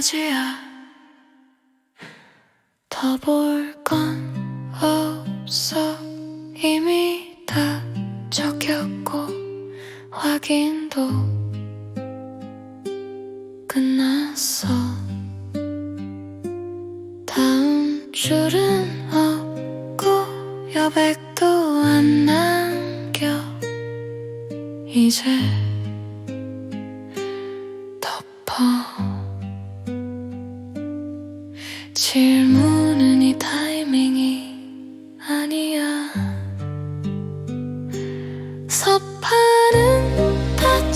여기까지야 더 볼 건 없어. 이미 다 적혔고 확인도 끝났어. 다음 줄은 없고 여백도 안 남겨. 이제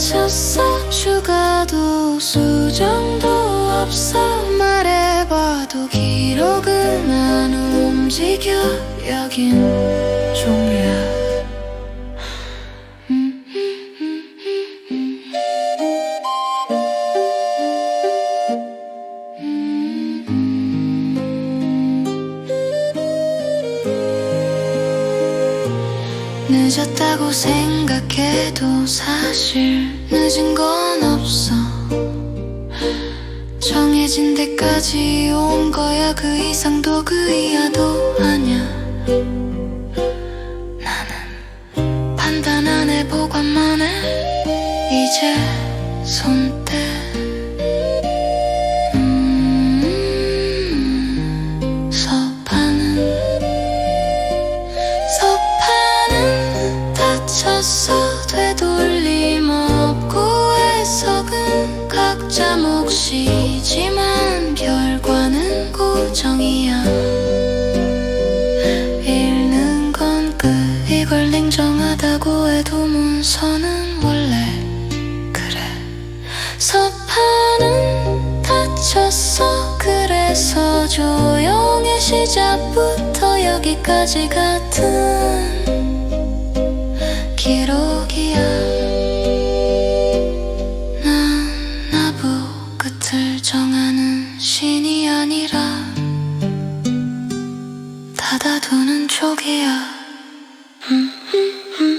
다쳤어? 휴가도 수정도 없어? 말해봐도 기록은 안 움직여? 여긴 종류야 늦었다고 생각해도 사실 늦은 건 없어. 정해진 데까지 온 거야. 그 이상도 그 이하도 아냐 나는 판단 안 해 보관만 해. 이제 손대 되돌림 없고 해석은 각자 몫이지만 결과는 고정이야. 읽는 건 끝 이걸 냉정하다고 해도 문서는 원래 그래. 서판은 다쳤어. 그래서 조용해 시작부터 여기까지 같은 기록이야. 난 나부 끝을 정하는 신이 아니라 닫아두는 촉이야. 종결됐